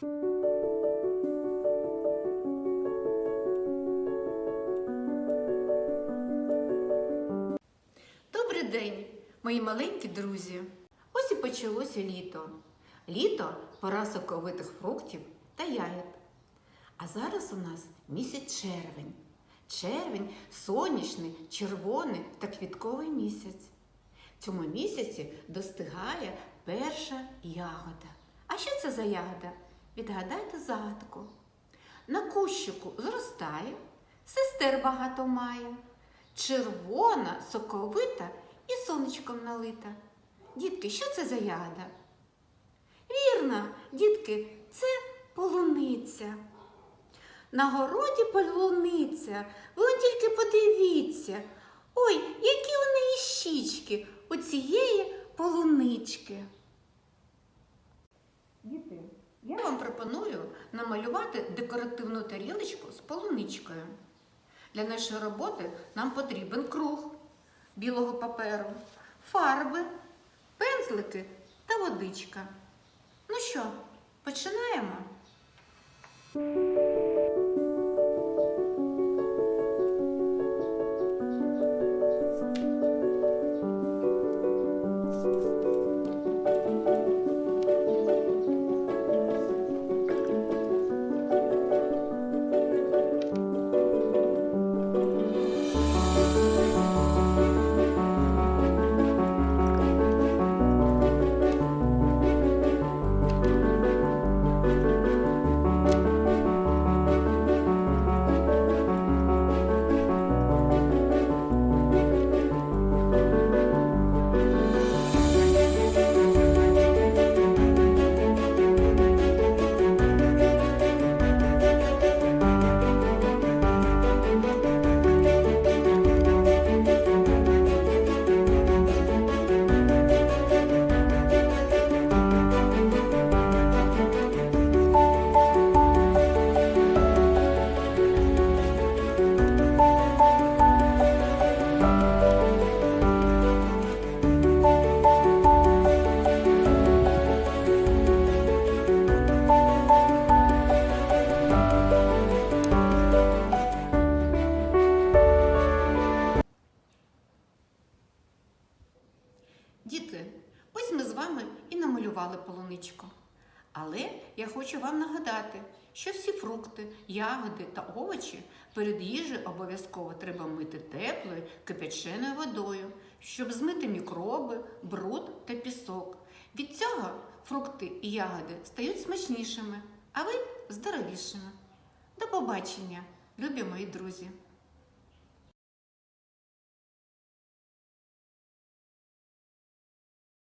Добрий день, мої маленькі друзі. Ось і почалося літо. Літо пора соковитих фруктів та ягід. А зараз у нас місяць червень. Червень сонячний, червоний та квітковий місяць. В цьому місяці достигає перша ягода. А що це за ягода? Відгадайте загадку. На кущику зростає, сестер багато має, червона, соковита і сонечком налита. Дітки, що це за ягода? Вірно, дітки, це полуниця. На городі полуниця, ви тільки подивіться. Ой, які у неї щічки у цієї полунички. Я вам пропоную намалювати декоративну тарілочку з полуничкою. Для нашої роботи нам потрібен круг білого паперу, фарби, пензлики та водичка. Ну що, починаємо? Ось ми з вами і намалювали полуничку. Але я хочу вам нагадати, що всі фрукти, ягоди та овочі перед їжею обов'язково треба мити теплою кипяченою водою, щоб змити мікроби, бруд та пісок. Від цього фрукти і ягоди стають смачнішими, а ви здоровішими. До побачення, любі мої друзі!